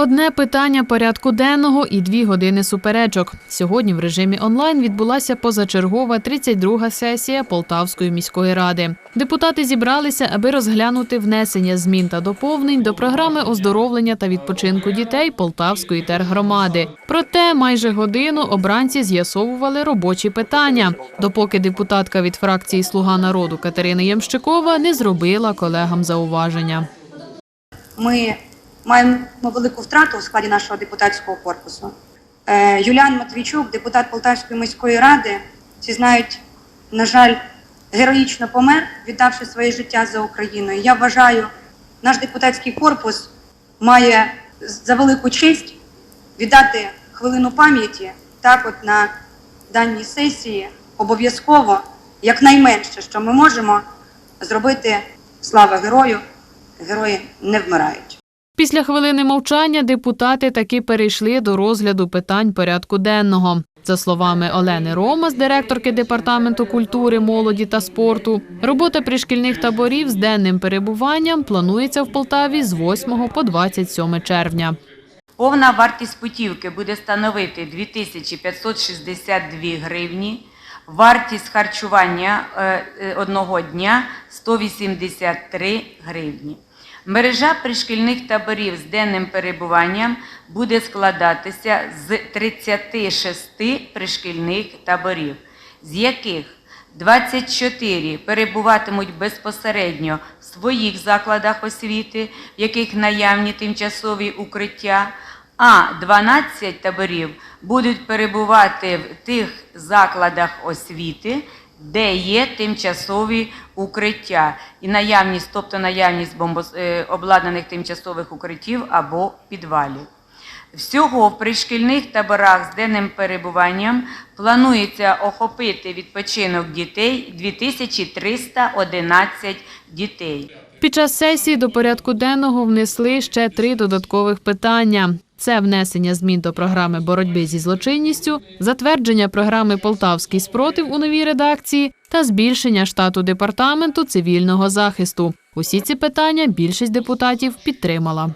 Одне питання порядку денного і дві години суперечок. Сьогодні в режимі онлайн відбулася позачергова 32-га сесія Полтавської міської ради. Депутати зібралися, аби розглянути внесення змін та доповнень до програми оздоровлення та відпочинку дітей Полтавської тергромади. Проте майже годину обранці з'ясовували робочі питання, допоки депутатка від фракції Слуга народу Катерина Ямщикова не зробила колегам зауваження. Ми маємо велику втрату у складі нашого депутатського корпусу. Е, Юліан Матвійчук, депутат Полтавської міської ради, всі знають, на жаль, героїчно помер, віддавши своє життя за Україну. І я вважаю, наш депутатський корпус має за велику честь віддати хвилину пам'яті так, от на даній сесії обов'язково, якнайменше, що ми можемо зробити слава герою, герої не вмирають. Після хвилини мовчання депутати таки перейшли до розгляду питань порядку денного. За словами Олени Ромас, директорки департаменту культури, молоді та спорту, робота пришкільних таборів з денним перебуванням планується в Полтаві з 8 по 27 червня. Повна вартість путівки буде становити 2562 гривні. Вартість харчування е, е, одного дня 183 гривні. Мережа пришкільних таборів з денним перебуванням буде складатися з 36 пришкільних таборів, з яких 24 перебуватимуть безпосередньо в своїх закладах освіти, в яких наявні тимчасові укриття, а 12 таборів будуть перебувати в тих закладах освіти, де є тимчасові укриття і наявність, тобто наявність бомбос- е, обладнаних тимчасових укриттів або підвалів. Всього в пришкільних таборах з денним перебуванням планується охопити відпочинок дітей 2311 дітей. Під час сесії до порядку денного внесли ще три додаткових питання: це внесення змін до програми боротьби зі злочинністю, затвердження програми Полтавський спротив у новій редакції та збільшення штату департаменту цивільного захисту. Усі ці питання більшість депутатів підтримала.